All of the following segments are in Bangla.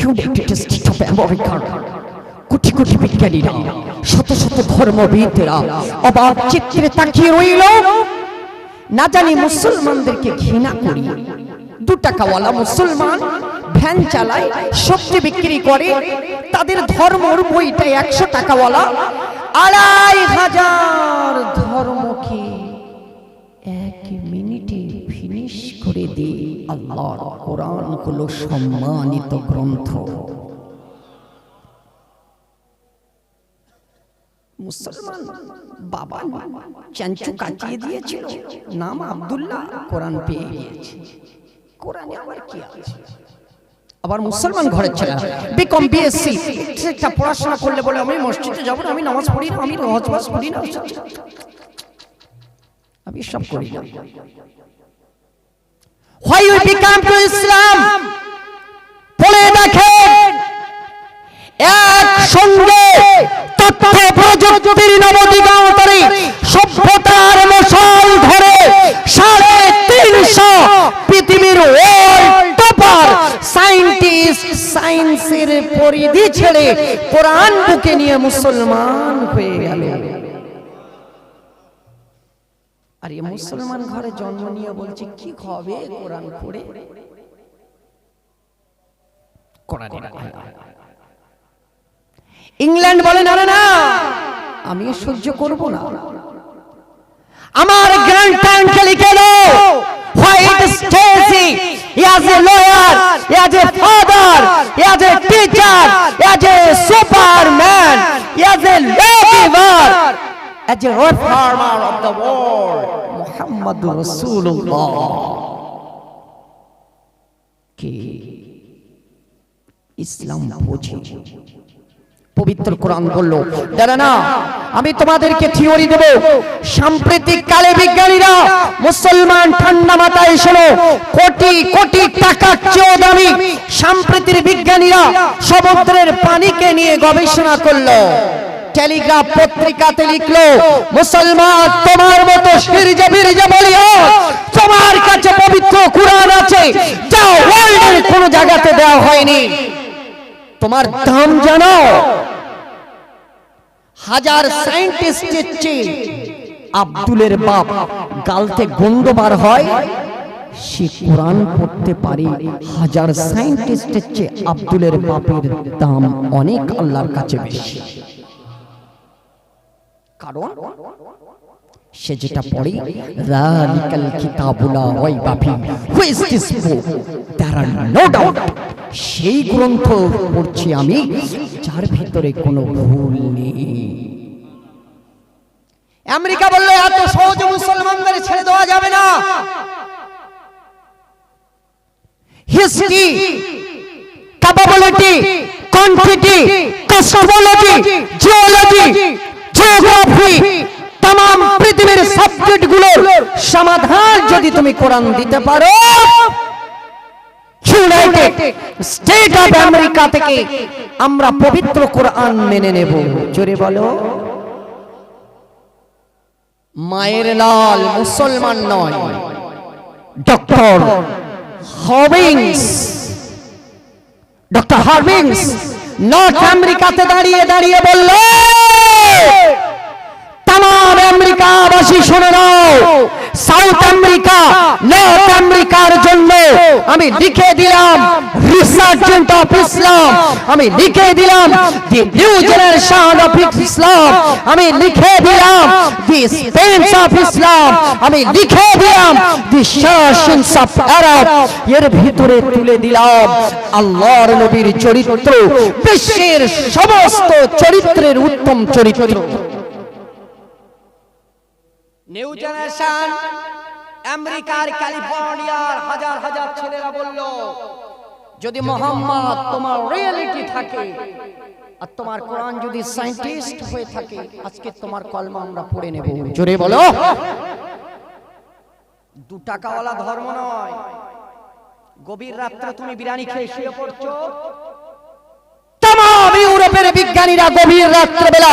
ইউনাইটেড স্টেট অফ আমেরিকার কোটি কোটি বিজ্ঞানীরা, শত শত ধর্মবিদরা অবাক চিত্রে তাকিয়ে রইল। না জানি মুসলমানদেরকে ঘৃণা করি দু টাকাওয়ালা মুসলমান ভ্যান চালায়, সবজি বিক্রি করে, তাদের ধর্মর বইটা একশো টাকাওয়ালা আড়াই হাজার ধর্মকে আল্লাহর কোরআন হলো সম্মানিত গ্রন্থ। মুসলমান দিয়েছিল, নাম পেয়ে আবার কি আবার মুসলমান ঘরের ছেলে। পড়াশোনা করলে বলে আমি মসজিদে যাব না, আমি নামাজ পড়ি না আমি হজবাস পড়ি না। আমি সব করি না। Why you become to Islam? পড়ে দেখেন এক সঙ্গে তথ্য প্রযুক্তির নবদিগন্তরে সভ্যতার মশাল ধরে সাড়ে তিনশো পৃথিবীর ওয়ার্ল্ড টপার সায়েন্টিস্ট সায়েন্সের পরিধি ছেড়ে কোরআন বুকে নিয়ে মুসলমান হয়ে গেল আর এই মুসলমান ঘরে জন্ম নিয়ে বলছে কি হবে কোরআন পড়ে? ইংল্যান্ড বলে না না আমি সহ্য করব না। আমার গ্র্যান্ড টাইমকে লিখে দাও। White Stacey as a lawyer as a father as a teacher as a superman as a lawgiver as a reformer of the world. রাসূলুল্লাহ কে ইসলাম বোঝে পবিত্র কোরআন বলল দাদা না, আমি তোমাদেরকে থিওরি দেব। সাম্প্রতিক কালে বিজ্ঞানীরা মুসলমান ঠান্ডা মাথায় শোনো, কোটি কোটি টাকার চেয়েও দামি সাম্প্রতিক বিজ্ঞানীরা সমুদ্রের পানিকে নিয়ে গবেষণা করল। টেলিগ্রাফ পত্রিকাতে লিখলো, মুসলমান, তোমার মতো বলিও তোমার কাছে পবিত্র কোরআন আছে ওয়ার্ল্ডের কোনো জায়গাতে দেওয়া হয়নি। তোমার দাম জানো? হাজার সায়েন্টিস্টের চেয়ে আব্দুলের বাপ গালতে গন্ধ বার হয়, সে কোরআন পড়তে পারে। হাজার সায়েন্টিস্টের চেয়ে আব্দুলের বাপের দাম অনেক আল্লাহর কাছে বেশি। কারণ সে যেটা পড়ে রালিকাল কিতাবুলা রাইবা ফি who is this book there are no doubt সেই গ্রন্থ পড়ছি আমি যার ভিতরে কোনো ভুল নেই। আমেরিকা বলল এত সহজে মুসলমানদের ছেড়ে দেওয়া যাবে না। History capability quantity cosmology geology geography तमाम পৃথিবীর সাবজেক্ট গুলোর সমাধান যদি তুমি কোরআন দিতে পারো ইউনাইটেড স্টেট অফ আমেরিকা থেকে আমরা পবিত্র কোরআন মেনে নেব জোরে বলো মায়ের লাল মুসলমান নয় ডক্টর হবিংস ডক্টর হার্বিংস নর্থ আমেরিকাতে দাঁড়িয়ে দাঁড়িয়ে বলল তাম আমেরিকাবাসী শুনে নাও। সাউথ আমেরিকা নর্থ আমেরিকার আমি লিখে দিলাম রিসার্জেন্ট অফ ইসলাম। আমি লিখে দিলাম দি নিউ জেনারেশন অফ ইসলাম। আমি লিখে দিলাম দি স্পেন্স অফ ইসলাম। আমি লিখে দিলাম দি শাসনস অফ আরব। এর ভিতরে তুলে দিলাম আল্লাহর নবীর চরিত্র বিশ্বের সমস্ত চরিত্রের উত্তম চরিত্র। নিউ জেনারেশন আমেরিকার ক্যালিফোর্নিয়ার হাজার হাজার ছেলেরা বলল যদি মোহাম্মদ তোমার রিয়েলিটি থাকে আর তোমার কোরআন যদি সায়েন্টিস্ট হয়ে থাকে আজকে তোমার কলমা আমরা পড়ে নেব। জোরে বলো। দু টাকাওয়ালা ধর্ম নয় গভীর রাত্রে তুমি বিরিয়ানি খেয়ে শুয়ে পড়ছো। তাম ইউরোপের বিজ্ঞানীরা গভীর রাত্রেবেলা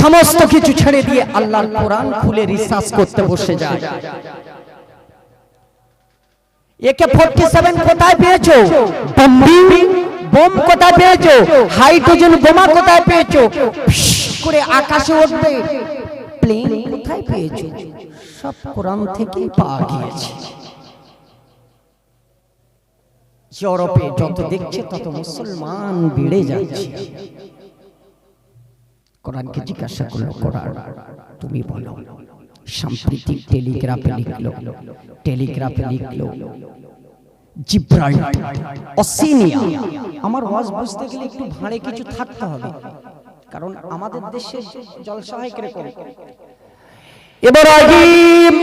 সমস্ত কিছু ছেড়ে দিয়ে আল্লাহর কোরআন খুলে রিসার্চ করতে বসে যায়। একে ফোর্টি সেভেন কোথায় পেয়েছ? বোম কোথায় পেয়েছ? হাইড্রোজেন বোমা কোথায় পেয়েছ? করে আকাশে উঠবে প্লেন কোথায় পেয়েছ? সব কোরআন পাওয়া গিয়েছে। ইউরোপে যত দেখছে তত মুসলমান বেড়ে যাচ্ছে। কোরআনকে জিজ্ঞাসা করল কোরআন তুমি বলো। সাম্প্রতিক টেলিগ্রাফে লিখলো টেলিগ্রাফে লিখলো অসিনিয়া আমার ওয়াজ বুঝতে গেলে একটু ভাঁড়ে কিছু থাকতে হবে কারণ আমাদের দেশে জলসা হয় কীরকম ইব্রাহিম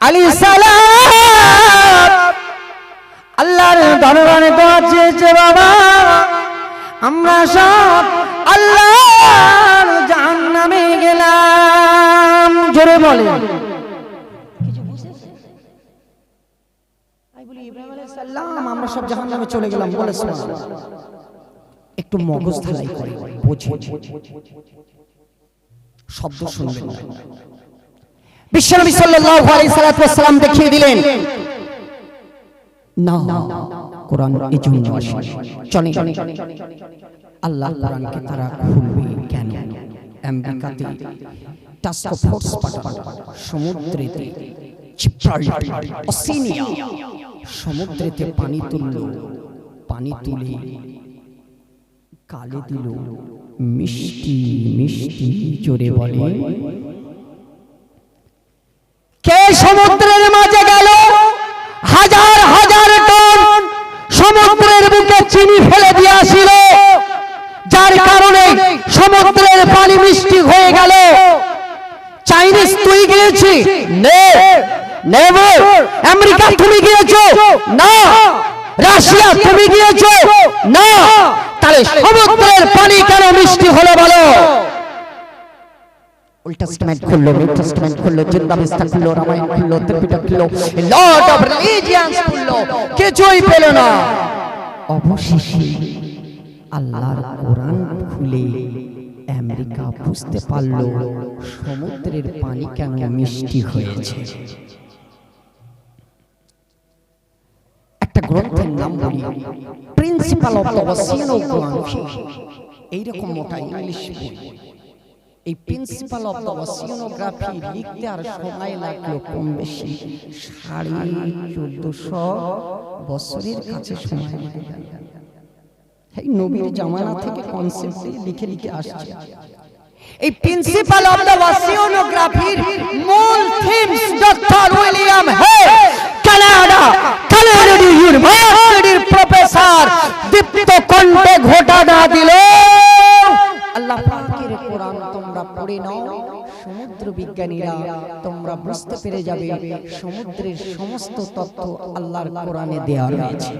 আলী সালাম আল্লাহর দরবারে দোয়া চেয়েছে বাবা আমরা সব আল্লাহর জাহান্নামে গেলাম। জোরে বলে আমরা সব জাহান্নামে চলে গেলাম, বলে একটু মগজ ধালাই করে, বোঝে। শব্দ শুনবেন বিশ্বনবী সাল্লাল্লাহু আলাইহি সাল্লাম দেখিয়ে দিলেন, না, কোরআন এই জন্য আসে। চলে। আল্লাহ কোরআনকে তারা খুলবে কেন? আমেরিকাতে টাস্ক ফোর্স পাঠানো সমুদ্রেতে সমুদ্রেতে পানি তুললো পানি তুলে কালে দিল মিষ্টি মিষ্টি জোরে বলে। কে সমুদ্রের মাঝে গেল? হাজার হাজার টন সমুদ্রের বুকে চিনি ফেলে দিয়ে আসিল যার কারণে সমুদ্রের পানি মিষ্টি হয়ে গেল। চাইনিজ তুই গিয়েছি। আমেরিকা তুমি গিয়েছো। না। রাশিয়া তুমি গিয়েছো। না। তাহলে সমুদ্রের পানি কেন মিষ্টি হলো বলো? ওল্ড টেস্টামেন্ট খুললো নিউ টেস্টামেন্ট খুললো জিন্দাবিস্তা খুললো রামায়ণ খুললো ত্রিপিটক খুললো লর্ড অফ রিলিজিয়ান্স খুললো কিছুই পেল না। অবশেষে আল্লাহর কোরআন খুলে আমেরিকা বুঝতে পারল সমুদ্রের পানি কেন মিষ্টি হয়েছে। একটা গ্রন্থের নাম বলি, প্রিন্সিপাল অফ দ্য ওসিয়ানোগ্রাফি এইরকম মোটা ইংলিশ এই প্রিন্সিপাল অফ দ্য ওসিয়ানোগ্রাফি লিখতে আর সময় কম বেশি সাড়ে চোদ্দশো বছরের কাছে সময় লেগে এই নবীর জামানা থেকে কনসেপ্ট লিখে লিখে আসছে। এই প্রিন্সিপাল অফ দ্য ওসিয়ানোগ্রাফির মূল themes doctor William Hay Canada Canada ইউনিভার্সিটির প্রফেসর দীপ্ত কণ্ঠে ঘোষণা দিল আল্লাহ পাকের কোরআন তোমরা পড়ে নাও সমুদ্র বিজ্ঞানীরা তোমরা বুঝতে পেরে যাবে সমুদ্রের সমস্ত তথ্য আল্লাহর কোরআনে দেওয়া রয়েছে।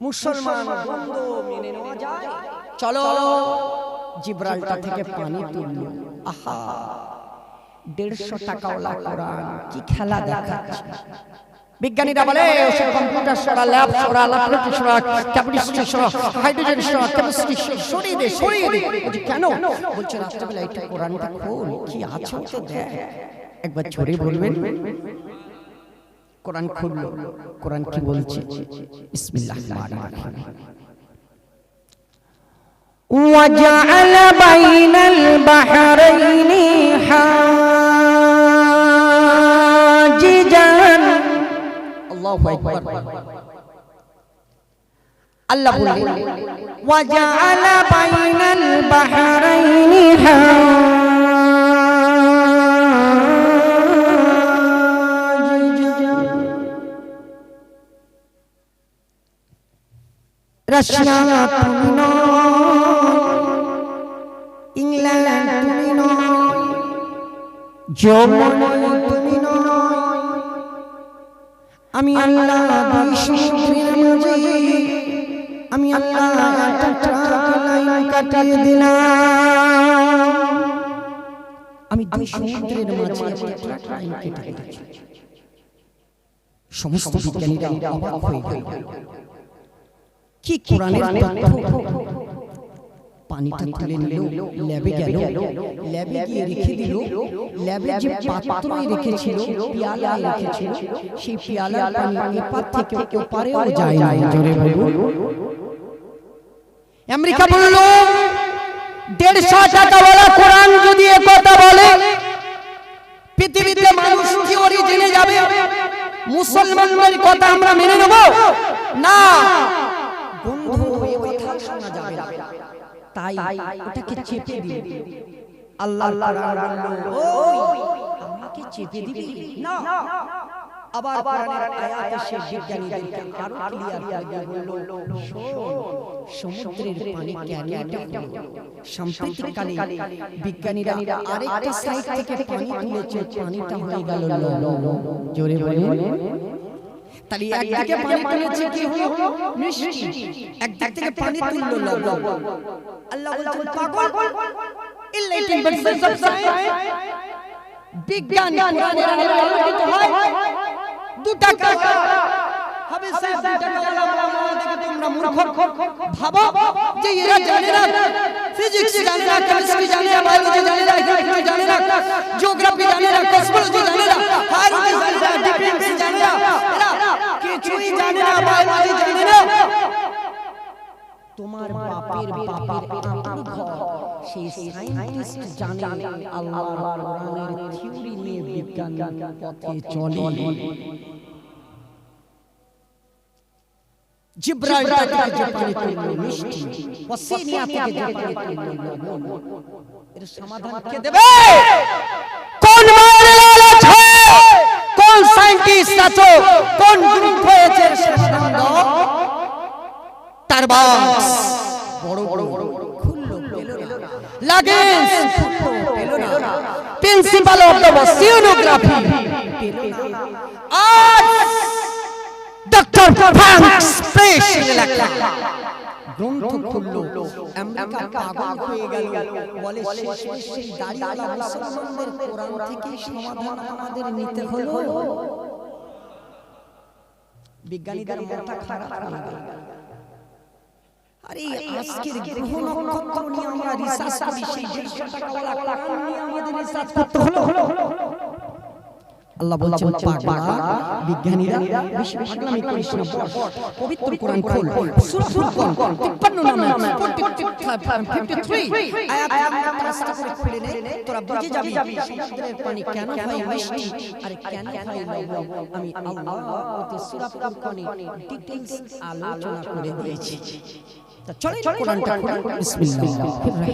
মুসলমান বন্ধু মেনে নেওয়া যায়। চলো জিব্রালটা থেকে পানি তুলল। আহা। দেড়শো টাকাওয়ালা কোরআন। কি খেলা দেখাচ্ছে। বিজ্ঞানীরা বলে ওসব কম্পিউটার সরা ল্যাব সরা ল্যাবরেটরি সরা সরা হাইড্রোজেন সরা কেমিস্ট্রি সরিয়ে দে সরিয়ে দে বলছি কেন? বলছে রাত্রেবেলা এটা কোরআনটা খোল কি আছে তো দেখ। একবার ছড়ে বলবেন। কোরআন খুললো কোরআন কি বলছে বিসমিল্লাহ وجعل بين البحرين حاججا الله أكبر আল্লাহ বললেন وجعل بين البحرين حاججا রাশিয়া তুমি ইংল্যান্ড তুমি তুমি আমি আল্লাহ আমি আল্লাহ কাটিয়ে দিলাম। আমি দুই সমুদ্রের মাঝে সমস্ত বিজ্ঞানীরা অবাক হয়ে গেল। কি কোরআনের তথ্য পানিটা তুলে নিল ল্যাবে গেল ল্যাবে গিয়ে রেখে দিল ল্যাবে যে পাত্রই রেখেছিল পিয়ালা রেখেছিল সেই পিয়ালার পানি এপার থেকে ওপারেও যায় না। জোরে বলুন। আমেরিকা বলল দেড়শো টাকাওয়ালা কোরআন যদি এ কথা বলে পৃথিবীতে মানুষ থিওরি জেনে যাবে? মুসলমানদের কথা আমরা মেনে নেব? না। বন্ধু এ কথা শোনা যাবে না। তাই ওটাকে চেপে দিল। আল্লাহ বলল ওই আমাকে চেপে দিবি? না। আবার কোরআনের আয়াত এসে বিজ্ঞানীদেরকে আরও ক্লিয়ার করে বলল সমুদ্রের পানি কেন এটা হলো সাম্প্রতিককালে বিজ্ঞানীরা আরেকটা সাইড থেকে পানি তুলেছে পানিটা হয়ে গেল। জোরে বলুন। তাহলে একদিকে পানি তুলেছে কি হলো? মিষ্টি। একদিক থেকে পানি তুললো লবণ। আল্লাহ বলছেন পাগল? ইল্লাইটিং বার্সেস অফ সায়েন্স বিজ্ঞান কোরআনের আলোকে আলোকিত হয়। দুটা কাজ হবে সাহেব দুটা কাজ আমরা দেখে তোমরা মূর্খ। ভাবো যে এরা জানে না ফিজিক্স জানে না কেমিস্ট্রি জানে না বায়োলজি জানে না হিস্ট্রি জানে না জিওগ্রাফি জানে না কসমোলজি জানে না হায়ারোলজি জানে না ডিফেন্স জানে না এরা কিছুই জানে না বায়োলজি জানে না তোমার বাপের বাপের আপন ঘর সেই সায়েন্টিস্ট জানে আল্লাহর কোরআনের থিওরি নিয়ে বিজ্ঞান পথে চলে জিব্রাইল থেকে যে পানি মিষ্টি ওয়াসিনিয়া থেকে যে পানি লবণ এর সমাধান কে দেবে? কোন মায়ের লালচ কোন সায়েন্টিস্ট আছো? কোন গ্রুপ হয়েছে সমাধান দাও? তার বাস। বড় বড় খুললো পেল না লাগেজ খুললো পেল না প্রিন্সিপাল অফ দ্য ওসিওনোগ্রাফি পেল না ডক্টর ফ্রাঙ্কস স্পেশাল লেখা গ্রন্থ খুললো আমেরিকা পাগল হয়ে গেল বলে সেই দাঁড়িয়ে মুসলমানদের কোরআন থেকে সমাধান আমাদের নিতে হলো বিজ্ঞানীদের মনটা খারাপ হয়ে গেল আরে আজকের গ্রহ নক্ষত্র নিয়ে আমরা রিসার্চ করি সেই দেড়শো টাকাওয়ালা কোরআন নিয়ে আমাদের রিসার্চ করতে হলো আল্লাহ বলছেন পাগলা বিজ্ঞানীরা বেশি পাগলামি করিস না বস। পবিত্র কোরআন খোল সূরা ফুরকান 53 নাম্বার 53 আয়াত নাম্বার আস্তে করে খুলে নে তোরা বুঝে যাবি সমুদ্রের পানি কেন হয় মিষ্টি আর কেন হয় লবণ আমি আল্লাহ ওতে সূরা ফুরকানে ডিটেইলস আলোচনা করে দিয়েছি। তা চলেন কোরআনটা খুলুন বিসমিল্লাহির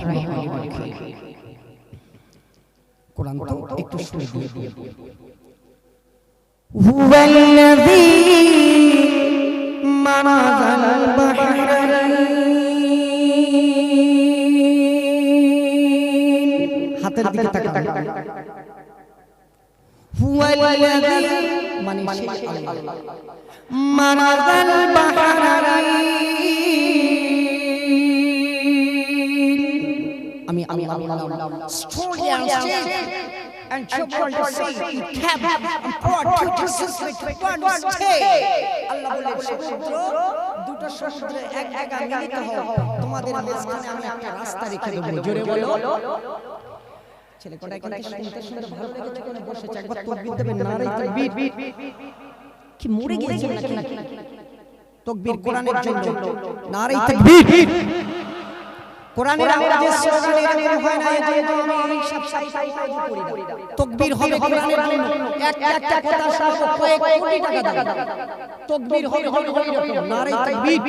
রহমানির রহিম কোরআন তো একটু শুনে দিয়ে هو الذي مرض البحرين হাতের দিকে তাকান هو الذي মানে সেই আল্লাহ مرض البحرين আমি আমি আল্লাহ story and he kept and brought two Jesus with one stay. আল্লাহ বলে সমুদ্র দুটো সমুদ্রে এক জায়গায় মিলিত হও তোমাদের মাঝখানে আমি একটা রাস্তা রেখে দেবো জোরে বলো ছেলে কটা কিন্তু শুনতে শুনতে ভালো লেগেছে কোন বসেছে একবার তাকবীর দেবেন নারে তাকবীর কি মরে গিয়েছেন নাকি তাকবীর কোরআনের জন্য নারে তাকবীর কোরআনের আওয়াজে স্লোগান এরকম হয় না এই জন্য আমি সব সাই সাই করি তাকবীর হবে কোরআনের জন্য। একটা একটা কথা সব কয়েক কোটি টাকা দাও। তাকবীর হবে হবে এরকম নারে তাকবীর।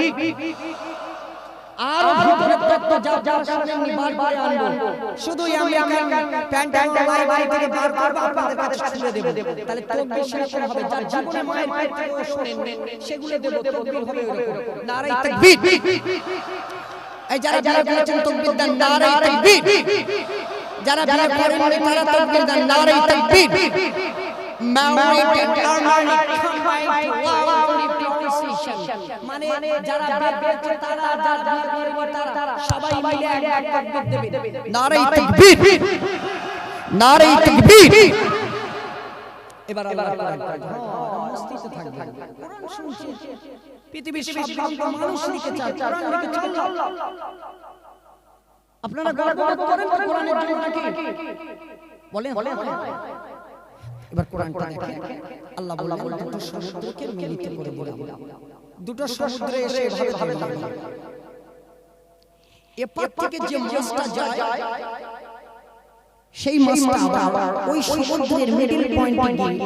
আর ভিতরে তত্ত্ব যা যা শুনেননি বারবার আনব। শুধু আমেরিকান প্যান্টাগন লাইব্রেরি থেকে বার করব আপনাদের কাছে ছুড়ে দেব। তাহলে তাকবীর সেরকম হবে যার জীবনে মায়ের পেট থেকে শুনেননি সেগুলো দেব তাকবীর হবে এরকম নারে তাকবীর এই যারা যারা বলেছেন তাকবীর দেন নারে তাকবীর যারা বিয়ে করেননি তারা তাকবীর দেন নারে তাকবীর combined to মানে যারা বিয়ে তারা যারা বিয়ে তারা সবাই মিলে এক এক দেবে নারে তাকবীর নারে তাকবীর এবার মস্তিতে থাকবে। কোরআন শুনছি পৃথিবীর সব মানুষ লিখে চায়। কোরআন লিখে চায়। আপনারা গর্ব করেন তো কোরআনের জন্য নাকি? বলেন। এবার কোরআনটা দেখেন। আল্লাহ বললেন দুটো সমুদ্রকে মিলিত করে দিলাম দুটো সমুদ্রে এসে এভাবে ধরে নিলাম এপার থেকে যে মাছটা যায় সেই মাছটা ওই সমুদ্রের মিডল পয়েন্টে গিয়ে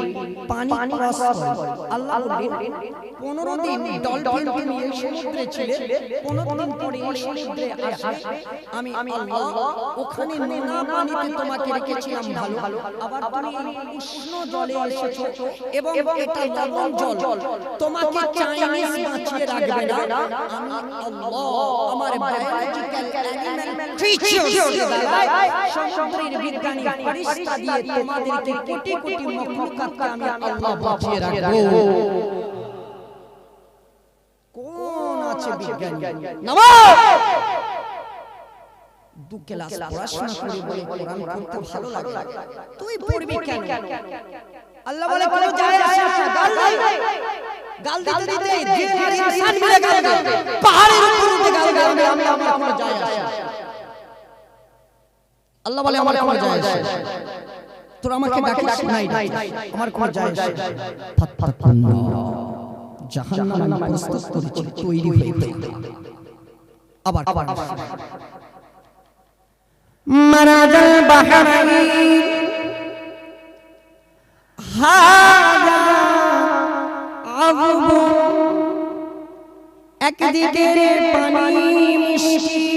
পানি ক্রস করে। আল্লাহ বললেন পনেরো দিন ডলফিনকে নিয়ে সমুদ্রে ছিলে পনেরো দিন পরে এই সমুদ্রে আসে আমি আল্লাহ ওখানে নোনা পানিতে তোমাকে রেখেছিলাম ভালো। আবার তুমি উষ্ণ জলে এসেছ এবং এটা লবণ জল। তোমাকে চাইনিজ বাঁচিয়ে রাখবে না। আমি আল্লাহ আমার বায়োলজিক্যাল অ্যানিমাল সমুদ্রের বিজ্ঞানী ফেরেশতা দিয়ে তোমাদেরকে কোটি কোটি মখলুকাতকে আমি আল্লাহ বাঁচিয়ে রাখব। কোন আছে বিজ্ঞানী? নামাজ দু ক্লাস পড়াশোনা করে বলে কোরআন পড়তে ভালো লাগে। তুই পড়বি কেন? আল্লাহ বলে কোনো যায় আসে না। গাল দিতে দিতে যে আর ইনসান মিলে গাল দেয়। পাহাড়ের উপর উঠে গাল দেয়। আমি আমার কোনো যায় আসে না। আল্লাহ বলে আমার কোনো যায় আসে। তোরা আমাকে ডাকিস নাই আমার কোনো যায় আসে না। ফাত্তাকুন্না জাহান্নাম আমি প্রস্তুত করেছি তৈরি হয়ে আবার আবার মারাজাল বাহরাইন। হাজা আযবু একদিকে পানি মিষ্টি।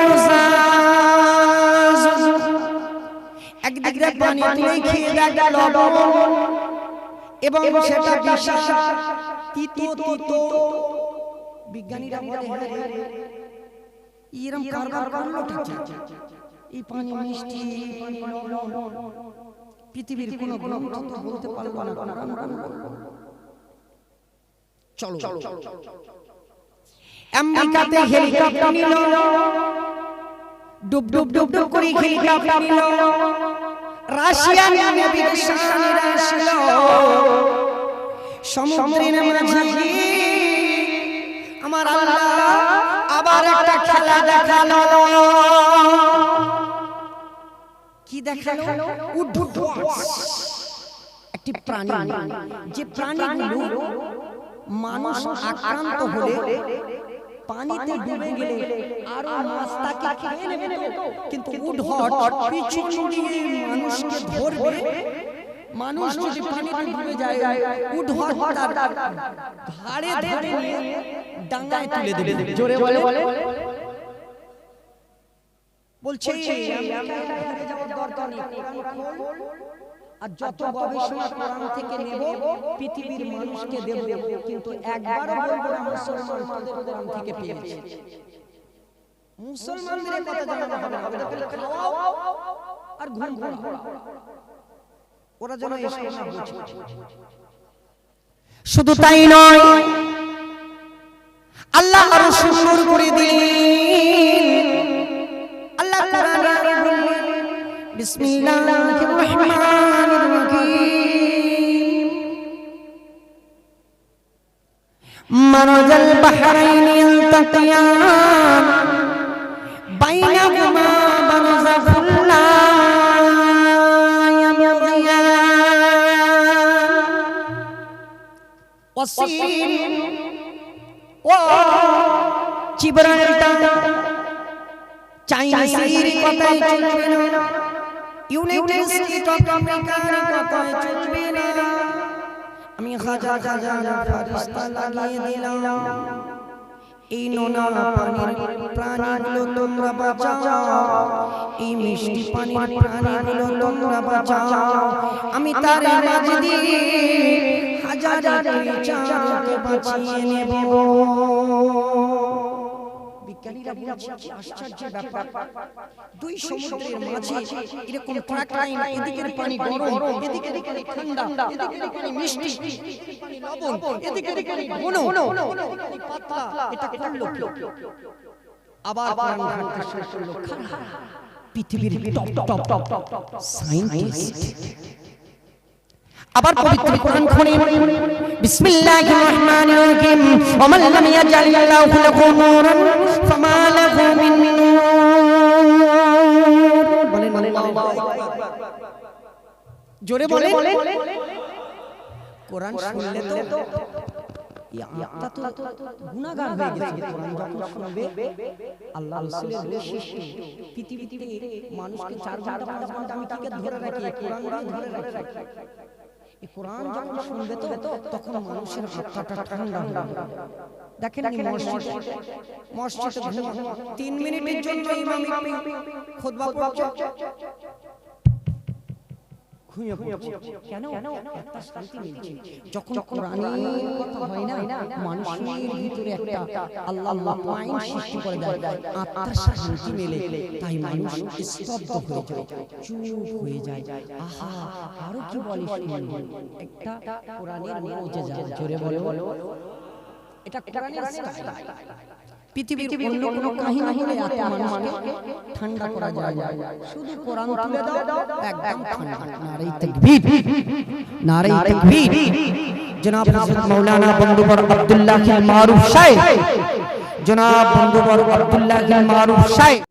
একদিকে পানি তুলে খেয়ে দেখ লবণ। এবং সেটা তিতো তিতো বিজ্ঞানীরা বলে হ্যাঁ এরম কারবার করল ঠিক এই পানি মিষ্টি পৃথিবীর কোনো গ্রন্থ তো বলতে পারল না বলল। চলো আমেরিকাতে হেলিকপ্টার নিল। ডুব ডুব ডুব ডুব করে হেলিকপ্টার নিল। রাশিয়ান নেভিগেশনেরা আসল সমুদ্রের মাঝে আমার আল্লাহ আবার একটা খেলা দেখাল। কি দেখাল? উড্ডুয়াস একটি প্রাণী। যে প্রাণীগুলো মানুষ আক্রান্ত হলে পানিতে ডুবে গেলে আরও মাছ তাকে খেয়ে নেবে তো। কিন্তু উডহট পিছন দিয়ে মানুষকে ধরবে। মানুষ যদি পানিতে ডুবে যায় উডহট তার ঘাড়ে ধরে নিয়ে ডাঙ্গায় তুলে দেবে। জোরে বলে? বলে? বলছে ফিরে যাওয়ার দরকার নেই। আর যত গবেষণা কোরআন থেকে নেব পৃথিবীর মানুষকে দেব কিন্তু বলব না মুসলমান তোদের কোরআন থেকে পেয়েছে। মুসলমানদের কথা জানানো হবে না খালি খাওয়াও আর ঘুম ঘুম ওরা যেন এসে এসে বুঝে। শুধু তাই নয় আল্লাহ আরও সুন্দর করে দিলেন। আল্লাহ কোরআনে বিসমিল্লাহির রহমানির বাহরাইন ইলতাকিয়ান বাইনাহুমা বারযাখুন লা ইয়াবগিয়ান ওয়াসিন ও জিব্রাইলটা চাইনিজের কথাই চলবে না, ইউনাইটেড স্টেট অফ আমেরিকার কথাই চলবে না। আমি হাজার হাজার ফারিস্তা লাগিয়ে দিলাম এই নোনা পানির প্রাণীগুলো তোমরা বাঁচাও। এই মিষ্টি পানির প্রাণীগুলো তোমরা বাঁচাও। আমি তার মাঝে দিয়ে হাজার চাঁদকে বাঁচিয়ে নেব। বিজ্ঞানীরা বলছে কি ব্যাপার। দুই সমুদ্রের মাঝে এরকম ট্রাক লাইন এদিকের পানি গরম ঠান্ডা মিষ্টি লবণ ঘন পাতলা এটা করল? আবার কোরআন ঘাটতে শুরু করল। পৃথিবীর টপ টপ টপ সায়েন্টিস্ট। আবার পবিত্র কোরআন বিসমিল্লাহির রহমানির লাম ইয়াজআলিল্লাহু লাহু নূরান ফামা লাহু মিন নূর বলেন আল্লাহু জোরে বলেন। কোরআন শুনলে তো পৃথিবীতে মানুষকে চার ঘণ্টা পাঁচ ঘণ্টা আমি ধরে রাখি কোরআন ধরে রাখি। এই কোরআন যখন শুনবে তো তখন মানুষের ঠান্ডা হবে দেখেন মসজিদে? মসজিদে তিন মিনিটের জন্য ইমাম খুতবা পড়ছে। ঘুমিয়ে পড়ছে। কেন? একটা শান্তি মিলছে। যখন কোরআনের কথা হয় না মানুষের ভিতরে একটা আল্লাহ আল্লাহ মাইন্ড সৃষ্টি করে দেয়। আত্মার শান্তি মেলে তাই মানুষ স্তব্ধ হয়ে যায়। চুপ হয়ে যায়। আহা আরও কি বলে একটা কোরআনের মুজিজা। জোরে বলো। এটা কোরআনের স্টাইল। পৃথিবীর অন্য কোনো কাহিনী হলে এত মানুষকে ঠান্ডা করা যায়। শুধু কোরআন তুলে দাও একদম ঠান্ডা। নারে তাকবীর। নারে তাকবীর। জনাব হযরত মাওলানা বন্ধুবর আব্দুল্লাহ মারুফ সাহেব জনাব বন্ধুবর আব্দুল্লাহ মারুফ সাহেব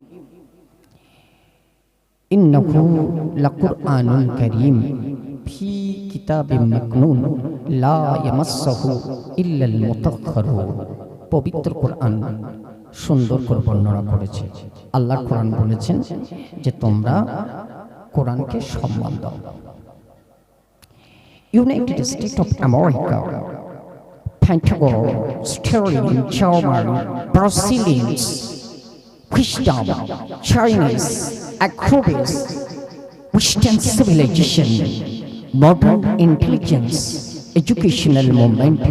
পবিত্র কোরআন সুন্দর করে বর্ণনা করেছে। আল্লাহ কোরআন বলেছেন যে তোমরা কোরআনকে সম্মান দাও। United State of America Pentagon স্টেরিন German Brazilian খ্রিস্টান Christian civilization modern intelligence educational movement,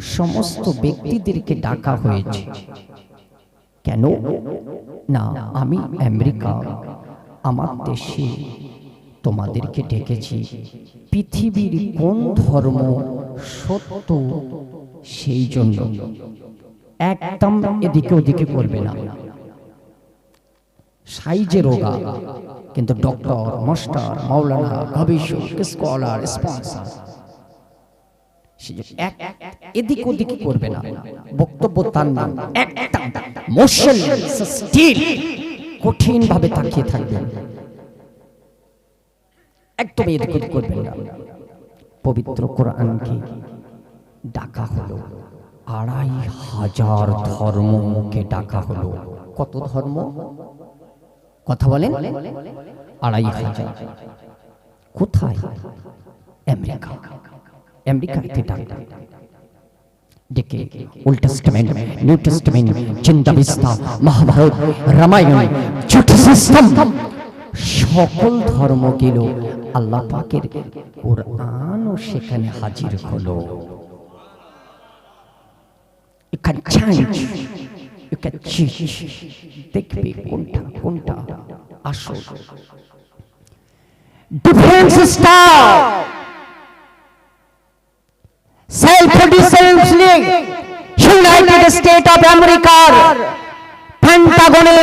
সমস্ত ব্যক্তিদেরকে ডাকা হয়েছে। কেন? না আমি আমেরিকা আমার দেশে তোমাদেরকে ডেকেছি। পৃথিবীর কোন ধর্ম সত্য সেই জন্য। একদম এদিকে ওদিকে করবে না। সাইজে রোগা কিন্তু ডক্টর মাস্টার মাওলানা গবেষক স্কলার স্পন্সর এদিক ওদিক করবে না। বক্তব্য তার নাম। মোশন কঠিন ভাবে তাকিয়ে একদম এদিক ওদিক না। পবিত্র কোরআনকে ডাকা হলো। আড়াই হাজার ধর্মকে ডাকা হলো। কত ধর্ম? কথা বলেন। আড়াই হাজার। কোথায়? আমেরিকা। আমেরিকাতে ডাকা ডেকে old testament new testament Mahabharata Ramayana সকল আল্লাহ পাকের কোরআনও সেখানে হাজির হলো। You can change. You can change. দেখবে কোনটা কোনটা আসল। Defence staff self defence league United State of আমেরিকার পেন্টাগনে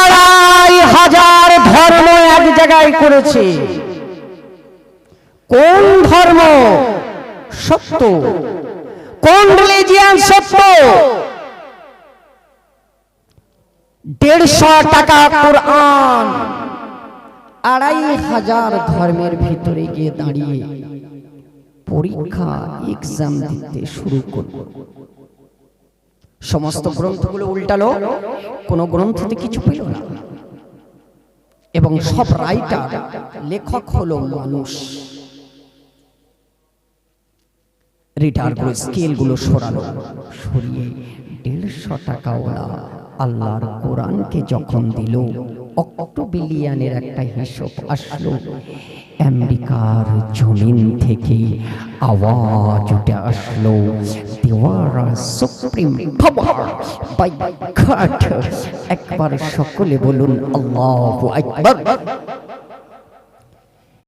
আড়াই হাজার ধর্ম এক জায়গায় করেছে। কোন ধর্ম সত্য? কোন রিলিজিয়ান সত্য? দেড়শো টাকা কোরআন। আড়াই হাজার ধর্মের ভিতরে গিয়ে দাঁড়িয়ে। পরীক্ষা এক্সাম দিতে শুরু করল। সমস্ত গ্রন্থগুলো উল্টালো, কোনো গ্রন্থতে কিছু পেল না। এবং সব রাইটার লেখক হলো মানুষ। রিটার করে স্কেলগুলো সরালো। সরিয়ে দেড়শো টাকা ওরা আল্লাহর কোরআনকে যখন দিল অক্টোবিলিয়ানের একটা হিসাব আসলো। আমেরিকার জমিন থেকে আওয়াজ উঠে আসলো, দেওয়ার সুপ্রিম পাওয়ার বাই গড একবার সকলে বলুন, আল্লাহু আকবার।